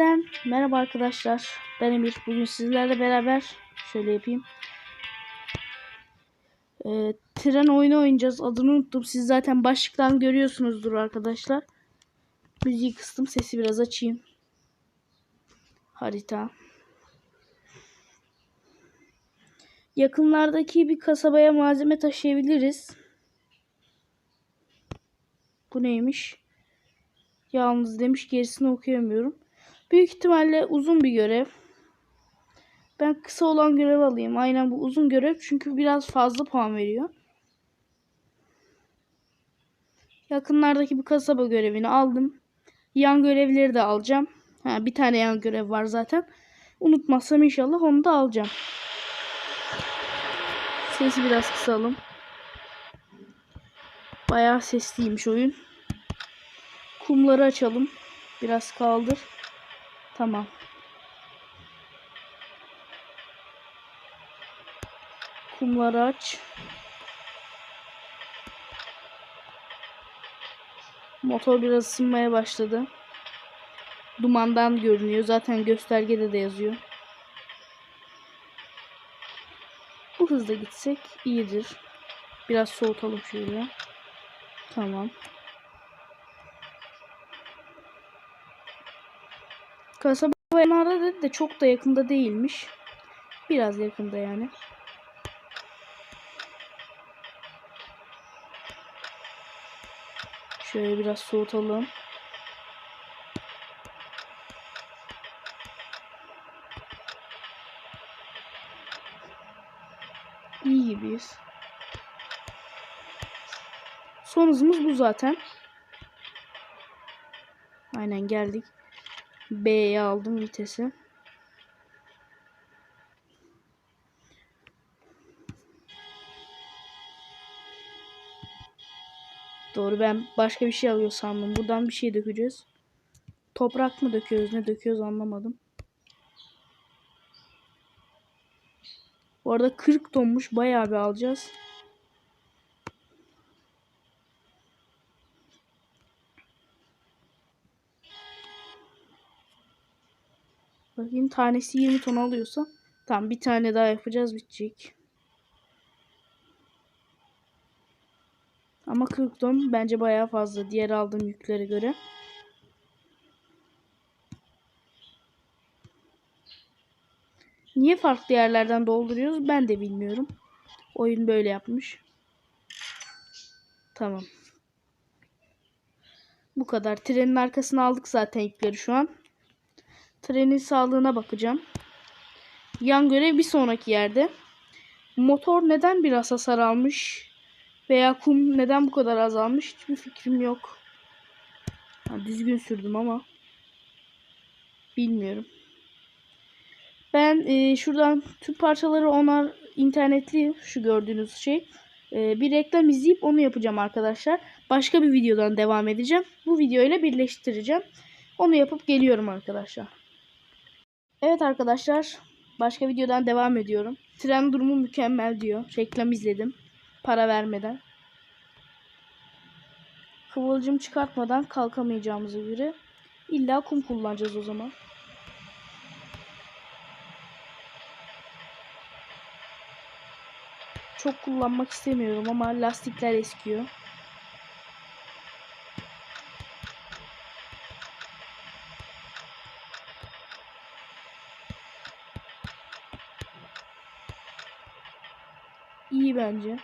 Yeniden merhaba arkadaşlar. Ben Emir. Bugün sizlerle beraber şöyle yapayım. Ee, tren oyunu oynayacağız. Adını unuttum. Siz zaten başlıktan görüyorsunuzdur arkadaşlar. Müziği kıstım. Sesi biraz açayım. Harita. Yakınlardaki bir kasabaya malzeme taşıyabiliriz. Bu neymiş? Yalnız demiş gerisini okuyamıyorum. Büyük ihtimalle uzun bir görev. Ben kısa olan görev alayım. Aynen bu uzun görev çünkü biraz fazla puan veriyor. Yakınlardaki bir kasaba görevini aldım. Yan görevleri de alacağım. Ha, bir tane yan görev var zaten. Unutmazsam inşallah onu da alacağım. Sesi biraz kısalım. Bayağı sesliymiş oyun. Kumları açalım. Biraz kaldır. Tamam. Kumları aç. Motor biraz ısınmaya başladı. Dumandan görünüyor. Zaten göstergede de yazıyor. Bu hızla gitsek iyidir. Biraz soğutalım şöyle. Tamam. Kasaba Yanar'da dedi de çok da yakında değilmiş. Biraz yakında yani. Şöyle biraz soğutalım. İyi gibiyiz. Son hızımız bu zaten. Aynen geldik. B'ye aldım vitesi. Doğru ben başka bir şey alıyor sandım. Buradan bir şey dökeceğiz. Toprak mı döküyoruz ne döküyoruz anlamadım. Bu arada 40 donmuş bayağı bir alacağız. Bakayım tanesi 20 ton alıyorsa. Tamam bir tane daha yapacağız bitecek. Ama 40 ton bence bayağı fazla diğer aldığım yüklere göre. Niye farklı yerlerden dolduruyoruz ben de bilmiyorum. Oyun böyle yapmış. Tamam. Bu kadar. Trenin arkasına aldık zaten yükleri şu an. Trenin sağlığına bakacağım. Yan görev bir sonraki yerde. Motor neden biraz hasar almış? Veya kum neden bu kadar azalmış? Hiçbir fikrim yok. Ha, düzgün sürdüm ama. Bilmiyorum. Ben e, şuradan tüm parçaları onar internetli şu gördüğünüz şey. E, bir reklam izleyip onu yapacağım arkadaşlar. Başka bir videodan devam edeceğim. Bu video ile birleştireceğim. Onu yapıp geliyorum arkadaşlar. Evet arkadaşlar. Başka videodan devam ediyorum. Tren durumu mükemmel diyor. Reklam izledim. Para vermeden. Kıvılcım çıkartmadan kalkamayacağımıza göre illa kum kullanacağız o zaman. Çok kullanmak istemiyorum ama lastikler eskiyor. İyi bence.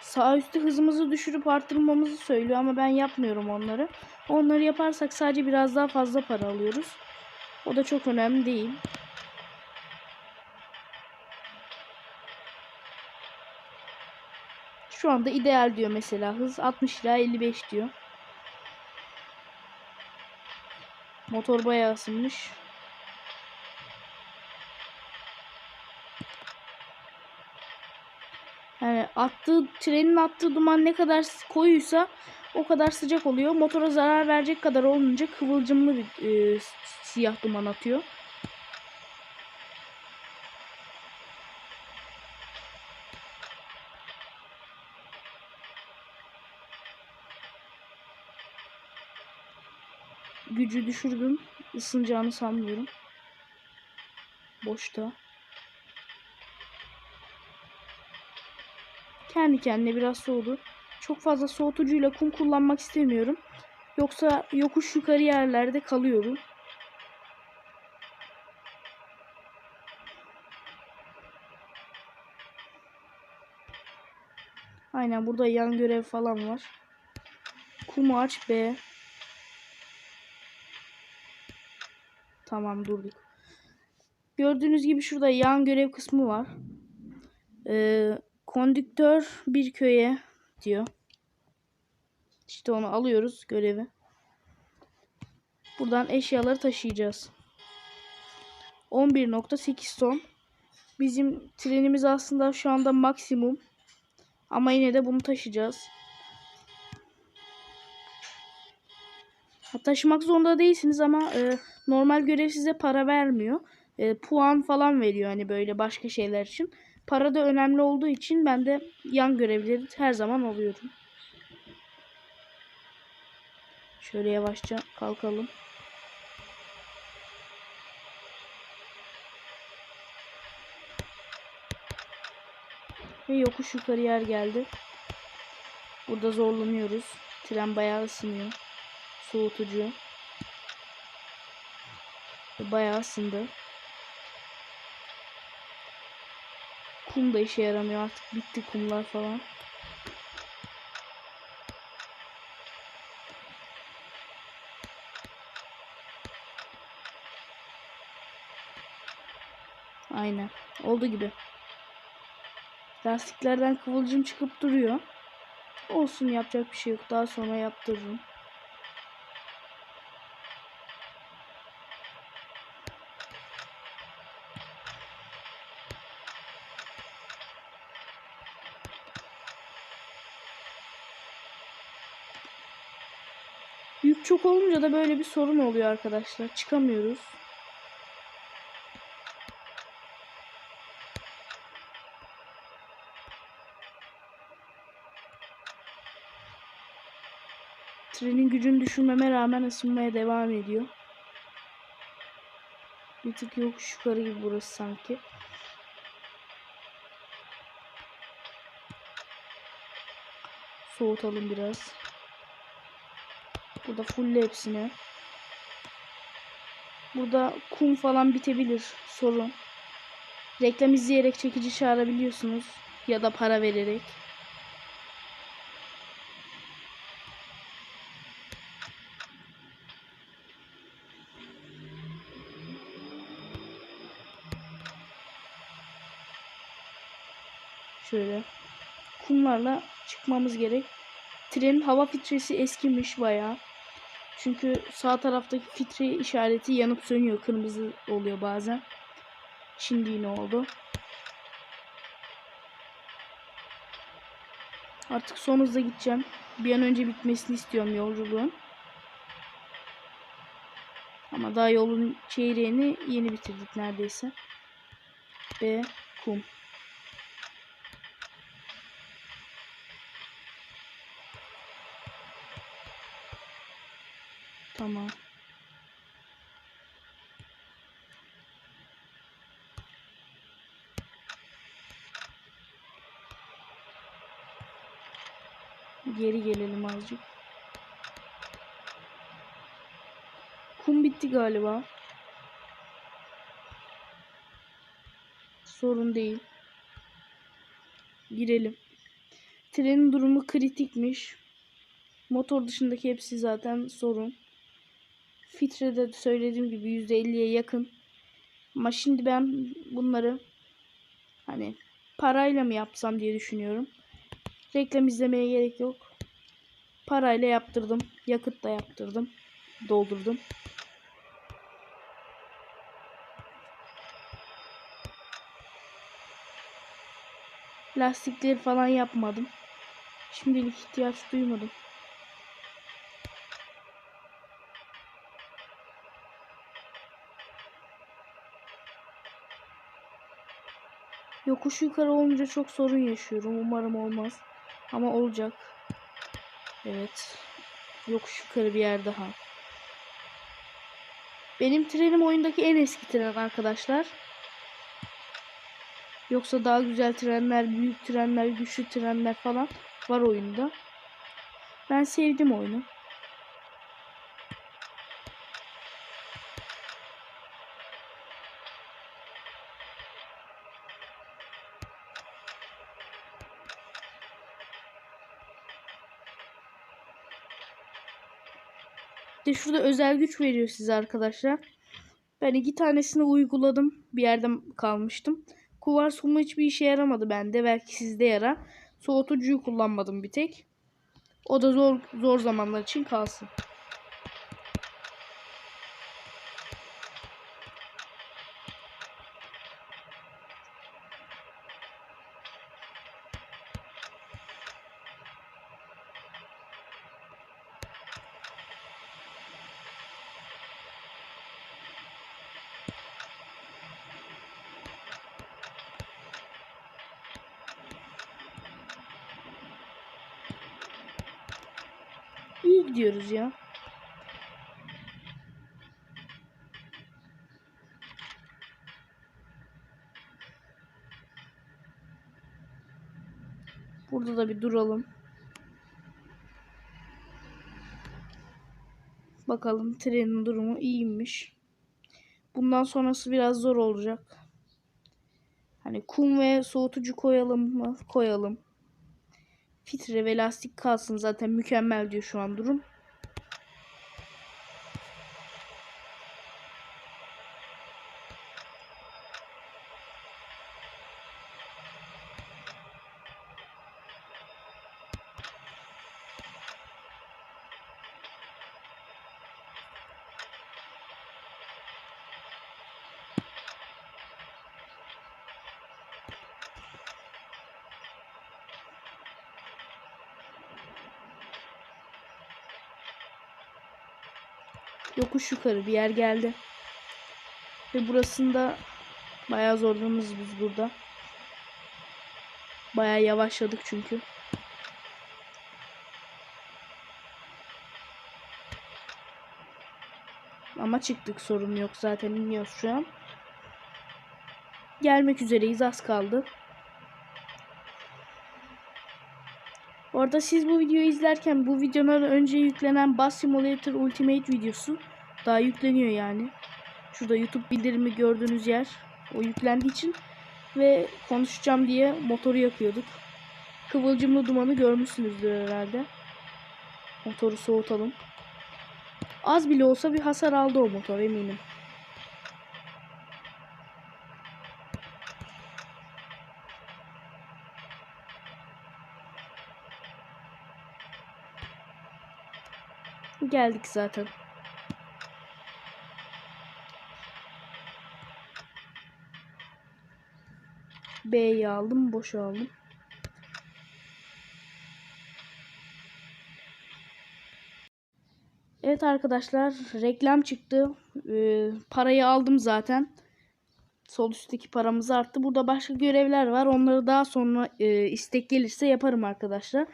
Sağ üstte hızımızı düşürüp arttırmamızı söylüyor ama ben yapmıyorum onları. Onları yaparsak sadece biraz daha fazla para alıyoruz. O da çok önemli değil. Şu anda ideal diyor mesela. Hız 60 ila 55 diyor. Motor bayağı ısınmış. Yani attığı trenin attığı duman ne kadar koyuysa o kadar sıcak oluyor. Motora zarar verecek kadar olunca kıvılcımlı bir e, siyah duman atıyor. Gücü düşürdüm. Isınacağını sanmıyorum. Boşta. Kendi kendine biraz soğudu. Çok fazla soğutucuyla kum kullanmak istemiyorum. Yoksa yokuş yukarı yerlerde kalıyorum. Aynen burada yan görev falan var. Kum aç B. Tamam durduk. Gördüğünüz gibi şurada yan görev kısmı var. Ee, kondüktör bir köye diyor. İşte onu alıyoruz görevi. Buradan eşyaları taşıyacağız. 11.8 ton. Bizim trenimiz aslında şu anda maksimum. Ama yine de bunu taşıyacağız. Taşımak zorunda değilsiniz ama e, normal görev size para vermiyor. E, puan falan veriyor hani böyle başka şeyler için. Para da önemli olduğu için ben de yan görevleri her zaman alıyorum. Şöyle yavaşça kalkalım. Ve yokuş yukarı yer geldi. Burada zorlanıyoruz. Tren bayağı ısınıyor. Soğutucu. Bayağı ısındı. Kum da işe yaramıyor artık. Bitti kumlar falan. Aynen. Oldu gibi. Lastiklerden kıvılcım çıkıp duruyor. Olsun yapacak bir şey yok. Daha sonra yaptırırım. Çok olunca da böyle bir sorun oluyor arkadaşlar. Çıkamıyoruz. Trenin gücünü düşürmeme rağmen ısınmaya devam ediyor. Bir tık yokuş yukarı gibi burası sanki. Soğutalım biraz. Burada full hepsine. Burada kum falan bitebilir. Sorun. Reklam izleyerek çekici çağırabiliyorsunuz. Ya da para vererek. Şöyle. Kumlarla çıkmamız gerek. Trenin hava filtresi eskimiş bayağı. Çünkü sağ taraftaki filtre işareti yanıp sönüyor. Kırmızı oluyor bazen. Şimdi yine oldu. Artık son hızla gideceğim. Bir an önce bitmesini istiyorum yolculuğun. Ama daha yolun çeyreğini yeni bitirdik neredeyse. Ve kum. Tamam. Geri gelelim azıcık. Kum bitti galiba. Sorun değil. Girelim. Trenin durumu kritikmiş. Motor dışındaki hepsi zaten sorun. Filtrede de söylediğim gibi %50'ye yakın. Ama şimdi ben bunları hani parayla mı yapsam diye düşünüyorum. Reklam izlemeye gerek yok. Parayla yaptırdım. Yakıt da yaptırdım. Doldurdum. Lastikleri falan yapmadım. Şimdilik ihtiyaç duymadım. Yokuş yukarı olunca çok sorun yaşıyorum. Umarım olmaz. Ama olacak. Evet. Yokuş yukarı bir yer daha. Benim trenim oyundaki en eski tren arkadaşlar. Yoksa daha güzel trenler, büyük trenler, güçlü trenler falan var oyunda. Ben sevdim oyunu. De şurada özel güç veriyor size arkadaşlar. Ben iki tanesini uyguladım. Bir yerde kalmıştım. Kuvars kumu hiçbir işe yaramadı bende. Belki sizde yarar. Soğutucuyu kullanmadım bir tek. O da zor zor zamanlar için kalsın. İyi gidiyoruz ya. Burada da bir duralım. Bakalım trenin durumu iyiymiş. Bundan sonrası biraz zor olacak. Hani kum ve soğutucu koyalım mı? Koyalım. Fitre ve lastik kalsın zaten mükemmel diyor şu an durum. Yokuş yukarı bir yer geldi. Ve burasında bayağı zorlanırız biz burada. Bayağı yavaşladık çünkü. Ama çıktık sorun yok zaten iniyoruz şu an. Gelmek üzereyiz az kaldı. Arada siz bu videoyu izlerken bu videodan önce yüklenen Bus Simulator Ultimate videosu daha yükleniyor yani. Şurada YouTube bildirimi gördüğünüz yer o yüklendiği için ve konuşacağım diye motoru yakıyorduk. Kıvılcımlı dumanı görmüşsünüzdür herhalde. Motoru soğutalım. Az bile olsa bir hasar aldı o motor eminim. Geldik zaten. B'yi aldım, boşa aldım. Evet arkadaşlar, reklam çıktı. Ee, parayı aldım zaten. Sol üstteki paramız arttı. Burada başka görevler var. Onları daha sonra e, istek gelirse yaparım arkadaşlar.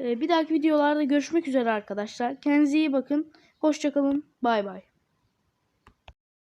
E, bir dahaki videolarda görüşmek üzere arkadaşlar. Kendinize iyi bakın. Hoşçakalın. Bay bay.